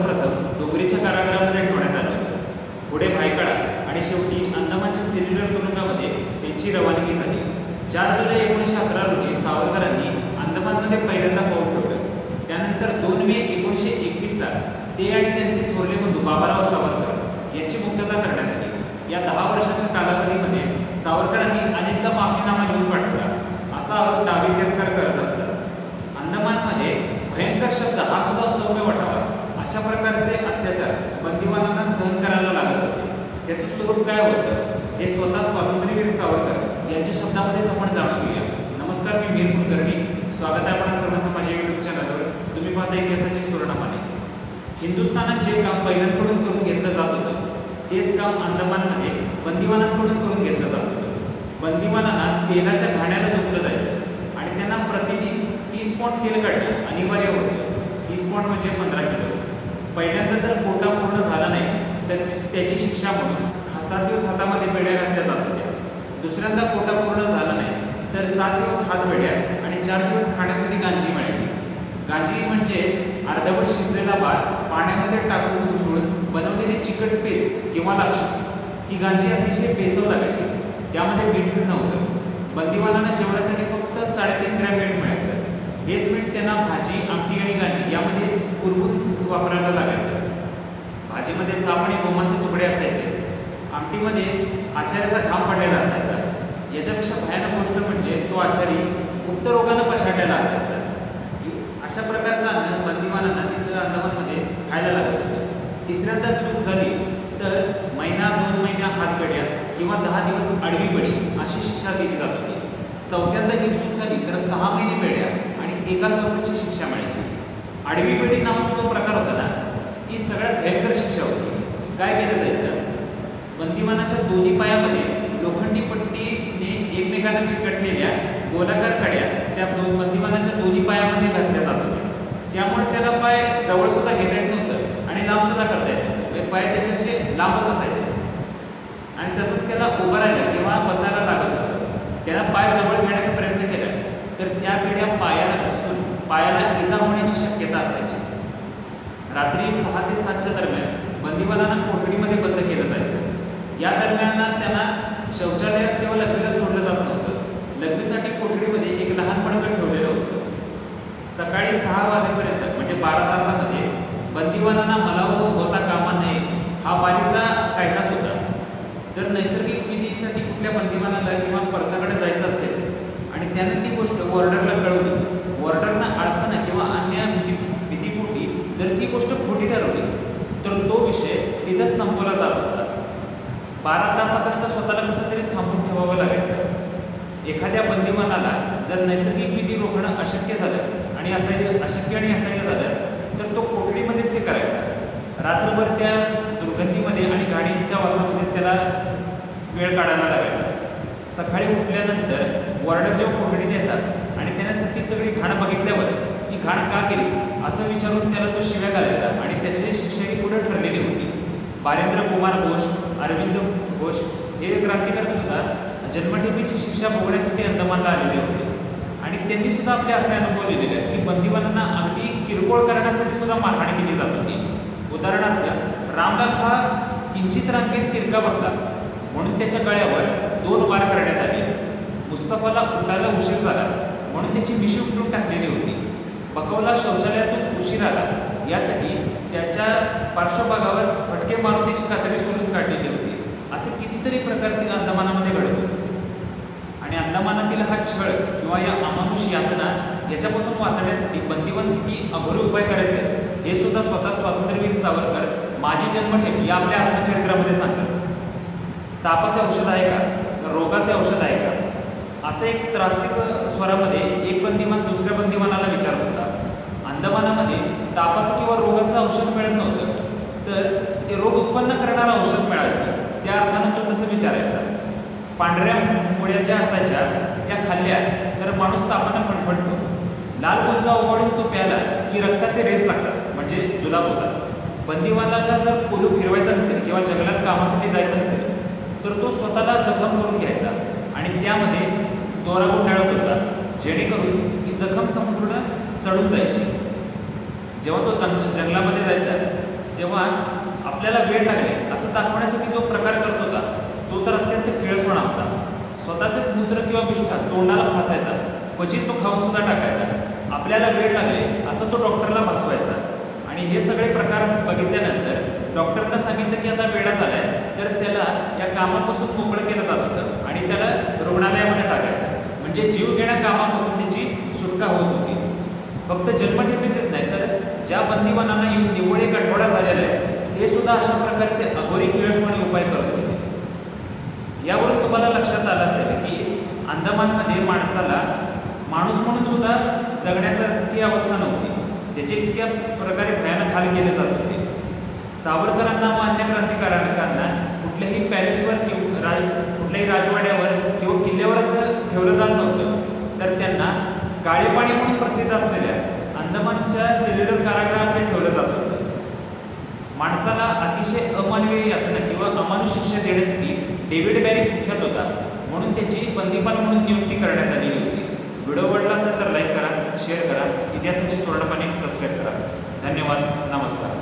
सर्वप्रथम डोंगरीच्या कारागृहामध्ये ठेवण्यात आलं. पुढे भायखळा आणि शेवटी अंदमानच्या सिलिंडर तुरुंगामध्ये त्यांची रवानगी झाली. चार जुलै एकोणीसशे अकरा रोजी सावरकरांनी अंदमानमध्ये पहिल्यांदा पाऊल ठेवलं. त्यानंतर दोन मे एकोणीसशे एकवीसला ते आणि त्यांचे थोरले बंधू बाबाराव सावरकर यांची मुक्तता करण्यात आली. या दहा वर्षाच्या कालावधीमध्ये सावरकरांनी अनेकदा माफीनामा लिहून पाठवला. असा आरोप डावी करत असतो त्याचं स्वरूप काय होतं? हे स्वतः स्वातंत्र्यवीर सावरकर यांच्या शब्दामध्येच आपण जाणून घेऊया. नमस्कार मी मीर कुलकर्णी. स्वागत आहे आपण सर्वांचं माझ्या युट्यूब चॅनलवर तुम्ही पाहता इतिहासाची सुवर्णमाने हिंदुस्थानात जे काम पहिल्यांकडून करून घेतलं जात होतं तेच काम अंदमानमध्ये बंदिवानांकडून करून घेतलं जात होतं. बंदिवानांना तेलाच्या घाण्याला झोपलं जायचं आणि त्यांना प्रतिदिन तीस पॉईंट तेल काढणं अनिवार्य होतं. तीस पॉईंट म्हणजे पंधरा किलो. पहिल्यांदा जर कोटा पूर्ण झाला नाही त्याची शिक्षा म्हणून हा सात दिवस हातामध्ये पेढ्या घातल्या जात होत्या. दुसऱ्यांदा कोटा पूर्ण झाला नाही तर सात दिवस हात पेढ्या आणि चार दिवस खाण्यासाठी गांजी मिळायची गांजी म्हणजे अर्धवट शिजलेला भात पाण्यामध्ये टाकून उसळून बनवलेली चिकट पेज किंवा लापशी. ही गांजी अतिशय पेचव लागायची. त्यामध्ये मीठ नव्हतं. बंदीवानांना जेवणासाठी फक्त साडेतीन ग्रॅम मीठ मिळायचं. हेच मीठ त्यांना भाजी आमटी आणि गांजी यामध्ये पुरवून वापरायला लागायचं. भाजीमध्ये साप आणि गोमाचे तुकडे असायचे. आमटीमध्ये आचार्याचा घाम पडलेला असायचा. याच्यापेक्षा भयानक गोष्ट म्हणजे तो आचारी गुप्त रोगानं पछाडलेला असायचा. अशा प्रकारचं अन्न बंदिवानांना तिथं अंदमानमध्ये खायला लागत होतं. तिसऱ्यांदा चूक झाली तर महिना दोन महिन्या हातगड्या किंवा दहा दिवस आडवी पडी अशी शिक्षा दिली जात होती. चौथ्यांदा ही चूक झाली तर सहा महिने बेड्या आणि एका दिवसाची शिक्षा मिळायची. आडवी पेढी नावाचा जो प्रकार होता ना ती सगळ्यात भयंकर शिक्षा होती. काय केलं जायचं? बंदिवानाच्या दोन्ही पायामध्ये लोखंडी पट्टीने एकमेकांना चिकटलेल्या गोलाकार कड्या त्या दोन बंदिवानाच्या दोन्ही पायामध्ये घातल्या जात होत्या. त्यामुळे त्याला पाय जवळ सुद्धा घेता येत नव्हतं आणि लांब सुद्धा करता येत नव्हतं. म्हणजे पाय त्याच्याशी लांबच असायचे. आणि तसंच त्याला उभं राहायला किंवा बसायला लागत होतं. त्याला पाय जवळ घेण्याचा प्रयत्न केला. तर त्या पिढ्या पायाला घासून पायाला इजा होण्याची शक्यता असायची. रात्री सहा ते सातच्या दरम्यान बंदीवालांना कोठडीमध्ये बंद केलं जायचं. या दरम्यान त्यांना शौचालयास किंवा लग्नीला सोडलं जात नव्हतं. लग्नीसाठी कोठडीमध्ये एक लहान पडकं ठेवलेलं होतं. सकाळी सहा वाजेपर्यंत म्हणजे बारा तासामध्ये बंदीवानांना मलाव होता कामा नये हा बारीचा कायदाच होता. जर नैसर्गिक विधीसाठी कुठल्या बंदीवानाला किंवा परसाकडे जायचं असेल आणि त्यानं ती गोष्ट वॉर्डरला कळवली वॉर्डरनं अडचण किंवा अन्य भीती गोष्ट खोटी ठरवली तर तो विषय तिथंच संपवला जात होता. बारा तासापर्यंत स्वतःला कसं तरी थांबून ठेवावं लागायचं. एखाद्या बंदीमानाला जर नैसर्गिक विधी रोखणं अशक्य झालं आणि असायचं अशक्य आणि असायचं झालं तर तो कोठडीमध्येच ते करायचा. रात्रभर त्या दुर्गंधीमध्ये आणि गाडीच्या वासामध्येच त्याला वेळ काढायला लागायचा. सकाळी उठल्यानंतर वॉर्डर जेव्हा कोठडी द्यायचा आणि त्याने सगळी सगळी घाण बघितल्यावर ती घाण का केलीस? असं विचारून त्याला तो शिव्या घालायचा आणि त्याची शिक्षा ही पुढे ठरलेली होती. बारेंद्र कुमार घोष अरविंद घोष हे क्रांतिकारक सुद्धा जन्मठेपीची शिक्षा भोगण्यासाठी अंदमानला आलेले होते. आणि त्यांनी सुद्धा आपले असे अनुभव लिहिलेले आहेत की बंदिवानांना अगदी किरकोळ करण्यासाठी सुद्धा मारहाण केली जात होती. उदाहरणार्थ रामलाल हा किंचित रांगेत तिरका बसला. म्हणून त्याच्या गळ्यावर दोन वार करण्यात आले. मुस्तफाला उठायला उशीर झाला. म्हणून त्याची मिशी उठून टाकलेली होती. बकवला शौचालयातून उशीर आला. यासाठी त्याच्या पार्श्वभागावर फटके मारुतीची कातडी सोडून काढलेली होती. असे कितीतरी प्रकार ती अंदमानामध्ये घडत होते. आणि अंदमानातील हा छळ किंवा या अमानुष यातना याच्यापासून वाचण्यासाठी बंदीवन किती अघोरी उपाय करायचे हे सुद्धा स्वतः स्वातंत्र्यवीर सावरकर माझी जन्मठेप या आपल्या आत्मचरित्रामध्ये सांगतात. तापाचे औषध आहे का? रोगाचे औषध आहे का? असं एक त्रासिक स्वरामध्ये एक बंदिमान दुसऱ्या बंदिमानाला विचारत होता. अंदमानामध्ये तापाचं किंवा रोगाचं औषध मिळत नव्हतं. तर ते रोग उत्पन्न करणारं औषध मिळायचं. त्या अर्थानं तो तसं विचारायचा. पांढऱ्या मुळ्या ज्या असायच्या त्या खाल्ल्या तर माणूस तापानं फणफणतो. लाल कोणचा ओवाळून तो प्याला की रक्ताचे रेस लागतात म्हणजे जुलाब होतात. बंदीवानाला जर कोलू फिरवायचा नसेल किंवा जंगलात कामासाठी जायचं नसेल तर तो स्वतःला जखम करून घ्यायचा. आणि त्यामध्ये दोरा गुंडाळत होता जेणेकरून ती जखम संपूर्ण सडून जायची. जेव्हा तो जंग जंगलामध्ये जायचा तेव्हा आपल्याला वेळ लागले. असं दाखवण्यासाठी जो प्रकार करत होता तो तर अत्यंत किळसपण होता. स्वतःचेच मूत्र किंवा विष्ठा तोंडाला फासायचा क्वचित तो खाऊन सुद्धा टाकायचा. आपल्याला वेळ लागले असं तो डॉक्टरला भासवायचा. आणि हे सगळे प्रकार बघितल्यानंतर डॉक्टरला सांगितलं की आता वेळा झाला या कामापासून मोकळं केलं जात होतं आणि त्याला रुग्णालयामध्ये टाकायचं. म्हणजे जीव घेण्या कामापासून त्याची सुटका होत होती. फक्त जन्मठेपीचेच नाही तर ज्या बंदीवानांना येऊन निवड एक आठवडा झालेला आहे ते सुद्धा अशा प्रकारचे अघोरी किळसपणे उपाय करत होते. यावरून तुम्हाला लक्षात आलं असेल की अंदमानमध्ये माणसाला माणूस म्हणून सुद्धा जगण्यासारखी अवस्था नव्हती. त्याचे इतक्या प्रकारे भयानक हाल केले जात होते. सावरकरांना व अन्य क्रांतिकारकांना कुठल्याही पॅलेसवर किंवा राज कुठल्याही राजवाड्यावर किंवा किल्ल्यावर असं ठेवलं जात नव्हतं. तर त्यांना काळेपाणी म्हणून प्रसिद्ध असलेल्या अंदमानच्या सेल्युलर कारागृहामध्ये ठेवलं जात होतं. माणसाला अतिशय अमानवीय यातना किंवा अमानुष शिक्षा देण्यासाठी डेव्हिड बॅरी कुख्यात होता म्हणून त्याची बंदीपाल म्हणून नियुक्ती करण्यात आलेली होती. व्हिडिओ आवडला असेल तर लाईक करा शेअर करा इतिहासाची स्वर्णपाने सबस्क्राईब करा. धन्यवाद नमस्कार.